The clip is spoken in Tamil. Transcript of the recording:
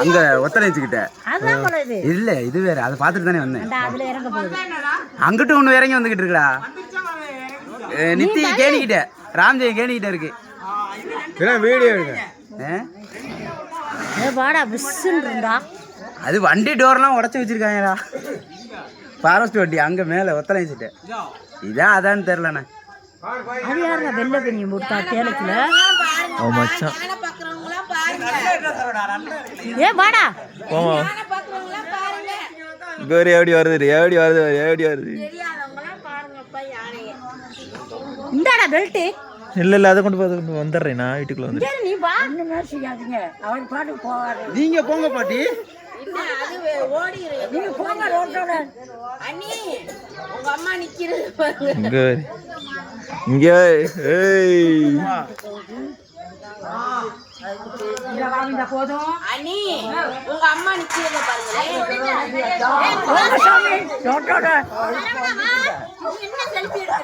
அங்க ஒத்தனை வச்சுக்கிட்ட இல்ல இது வேற. அதை பார்த்துட்டு தானே வந்தேன். அங்கிட்டு ஒண்ணு இறங்கி வந்துகிட்டு இருக்குடா நித்தி கேணிக்கிட்ட. ராம்ஜெயம் கேணிக்கிட்ட இருக்கு. வீடியோ எடுங்க அது வண்டி டோர்லாம் உடச்சி வச்சிருக்காங்கடா. ஃபாரஸ்ட் வண்டி அங்க மேல ஒத்தனை வச்சுட்டு இதான் அதான்னு தெரிலண்ணே அது யாருங்க வெள்ளை பெண்ணியம் போட்டா அவன் மச்சான். ஏ வாடா. போமா கோரி எப்படி வருது எப்படி வருது எப்படி வருது. இந்தாடா பெல்ட் இல்ல இல்ல அதை கொண்டு போய் அதை கொண்டு வந்துடுறேன். நான் வீட்டுக்குள்ள வந்து நீ வா. இந்த மாதிரி செய்யாதீங்க. அவன் பாட்டுக்கு போவாரு. நீங்க போங்க பாட்டி. நீங்க போங்க ரோட்டோட. அண்ணி உங்க அம்மா நிக்கிறத பாருங்களேன் போங்க சாமி ரோட்டோட என்ன செல்ஃபி எடுக்கிற